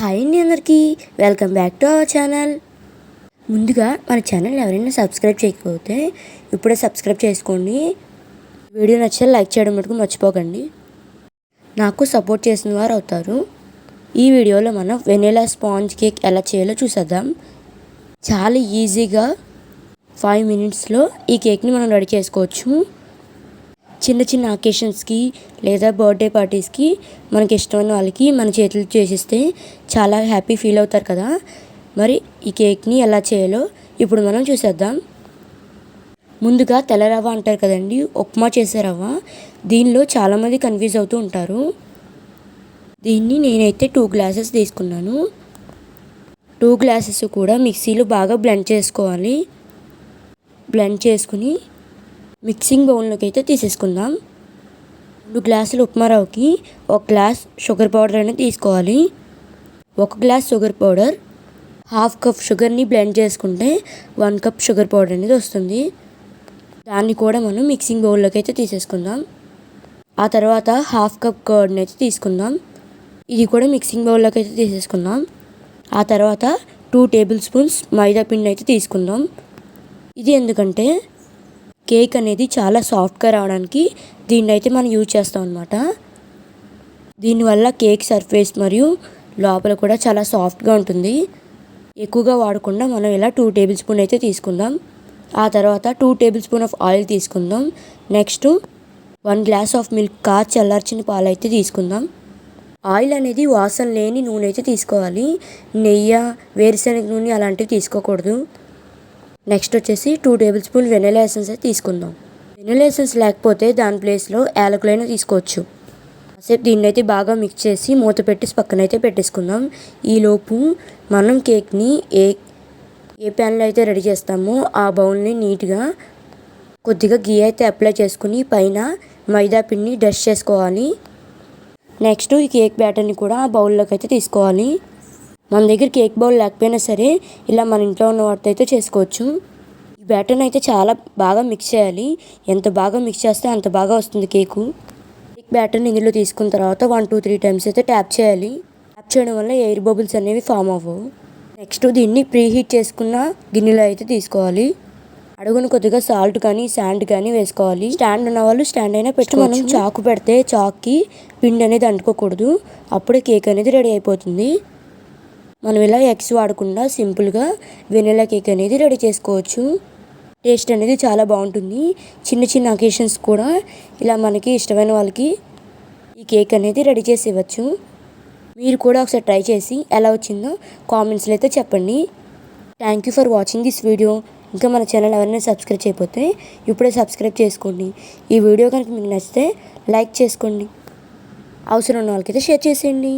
Hi అండి అందరికీ. Welcome back to our channel. ముందుగా మన ఛానల్ ఎవరైనా సబ్స్క్రైబ్ చేయకపోతే ఇప్పుడే సబ్స్క్రైబ్ చేసుకోండి. వీడియో నచ్చితే లైక్ చేయడం మటుకు మర్చిపోకండి. నాకు సపోర్ట్ చేసిన వారు అవుతారు. ఈ వీడియోలో మనం వెనీలా స్పాంజ్ కేక్ ఎలా చేయాలో చూసేద్దాం. చాలా ఈజీగా ఫైవ్ మినిట్స్లో ఈ కేక్ని మనం రెడీ చేసుకోవచ్చు. చిన్న చిన్న అకేషన్స్కి లేదా బర్త్డే పార్టీస్కి మనకి ఇష్టమైన వాళ్ళకి మన చేతులు చేసిస్తే చాలా హ్యాపీ ఫీల్ అవుతారు కదా. మరి ఈ కేక్ని ఎలా చేయాలో ఇప్పుడు మనం చూసేద్దాం. ముందుగా తెల్ల రవ్వ అంటారు కదండి ఉప్మా చేసే రవ్వ. దీనిలో చాలామంది కన్ఫ్యూజ్ అవుతూ ఉంటారు. దీన్ని నేనైతే టూ గ్లాసెస్ తీసుకున్నాను. టూ గ్లాసెస్ కూడా మిక్సీలో బాగా బ్లెండ్ చేసుకోవాలి. బ్లెండ్ చేసుకుని మిక్సింగ్ బౌల్లోకి అయితే తీసేసుకుందాం. రెండు గ్లాసులు ఉప్మా రవ్వకి ఒక గ్లాస్ షుగర్ పౌడర్ అనేది తీసుకోవాలి. ఒక glass sugar powder half cup షుగర్ని బ్లెండ్ చేసుకుంటే వన్ కప్ షుగర్ పౌడర్ అనేది వస్తుంది. దాన్ని కూడా మనం మిక్సింగ్ బౌల్లోకి అయితే తీసేసుకుందాం. ఆ తర్వాత హాఫ్ కప్ కర్డ్ని అయితే తీసుకుందాం. ఇది కూడా మిక్సింగ్ బౌల్లోకి అయితే తీసేసుకుందాం. ఆ తర్వాత టూ టేబుల్ స్పూన్స్ మైదా పిండి అయితే తీసుకుందాం. ఇది ఎందుకంటే కేక్ అనేది చాలా సాఫ్ట్గా రావడానికి దీన్ని అయితే మనం యూజ్ చేస్తాం అనమాట దీనివల్ల కేక్ సర్ఫేస్ మరియు లోపల కూడా చాలా సాఫ్ట్గా ఉంటుంది. ఎక్కువగా వాడకుండా మనం ఇలా టూ టేబుల్ స్పూన్ అయితే తీసుకుందాం. ఆ తర్వాత two tablespoon of oil తీసుకుందాం. Next one glass of milk కాచి చల్లార్చిన పాలు అయితే తీసుకుందాం. ఆయిల్ అనేది వాసన లేని నూనె అయితే తీసుకోవాలి. నెయ్యి వేరుశనగ నూనె అలాంటివి తీసుకోకూడదు. నెక్స్ట్ వచ్చేసి two tablespoon vanilla essence అయితే తీసుకుందాం. వెనిలా ఎసెన్స్ లేకపోతే దాని ప్లేస్లో యాలకులైనా తీసుకోవచ్చు. కాసేపు దీన్ని అయితే బాగా మిక్స్ చేసి మూత పెట్టి పక్కన అయితే పెట్టేసుకుందాం. ఈలోపు మనం కేక్ని ఏ ఏ ప్యాన్లో అయితే రెడీ చేస్తామో ఆ బౌల్ని నీట్గా కొద్దిగా గీ అయితే అప్లై చేసుకుని పైన మైదా పిండిని డస్ట్ చేసుకోవాలి. నెక్స్ట్ ఈ కేక్ బ్యాటర్ని కూడా ఆ బౌల్లోకి అయితే తీసుకోవాలి. మన దగ్గర కేక్ బౌల్ లేకపోయినా సరే ఇలా మన ఇంట్లో ఉన్న వాటితో అయితే చేసుకోవచ్చు. ఈ బ్యాటర్ని అయితే చాలా బాగా మిక్స్ చేయాలి. ఎంత బాగా మిక్స్ చేస్తే అంత బాగా వస్తుంది కేకు. కేక్ బ్యాటర్ని ఇందులో తీసుకున్న తర్వాత వన్ టూ త్రీ టైమ్స్ అయితే ట్యాప్ చేయాలి. ట్యాప్ చేయడం వల్ల ఎయిర్ బబుల్స్ అనేవి ఫామ్ అవ్వవు. నెక్స్ట్ దీన్ని ప్రీ హీట్ చేసుకున్న గిన్నెలో అయితే తీసుకోవాలి. అడుగును కొద్దిగా సాల్ట్ కానీ శాండ్ కానీ వేసుకోవాలి. స్టాండ్ ఉన్న వాళ్ళు స్టాండ్ అయినా పెట్టి మనం చాకు పెడితే చాక్కి పిండి అనేది అంటుకోకూడదు. అప్పుడే కేక్ అనేది రెడీ అయిపోతుంది. మనం ఇలా ఎగ్స్ వాడకుండా సింపుల్గా వెనిలా కేక్ అనేది రెడీ చేసుకోవచ్చు. టేస్ట్ అనేది చాలా బాగుంటుంది. చిన్న చిన్న అకేషన్స్ కూడా ఇలా మనకి ఇష్టమైన వాళ్ళకి ఈ కేక్ అనేది రెడీ చేసి ఇవ్వచ్చు. మీరు కూడా ఒకసారి ట్రై చేసి ఎలా వచ్చిందో కామెంట్స్లో అయితే చెప్పండి. Thank you for watching this video ఇంకా మన ఛానల్ ఎవరైనా సబ్స్క్రైబ్ చేయకపోతే ఇప్పుడే సబ్స్క్రైబ్ చేసుకోండి. ఈ వీడియో కనుక మీకు నచ్చితే లైక్ చేసుకోండి. అవసరం ఉన్న వాళ్ళకైతే షేర్ చేసేయండి.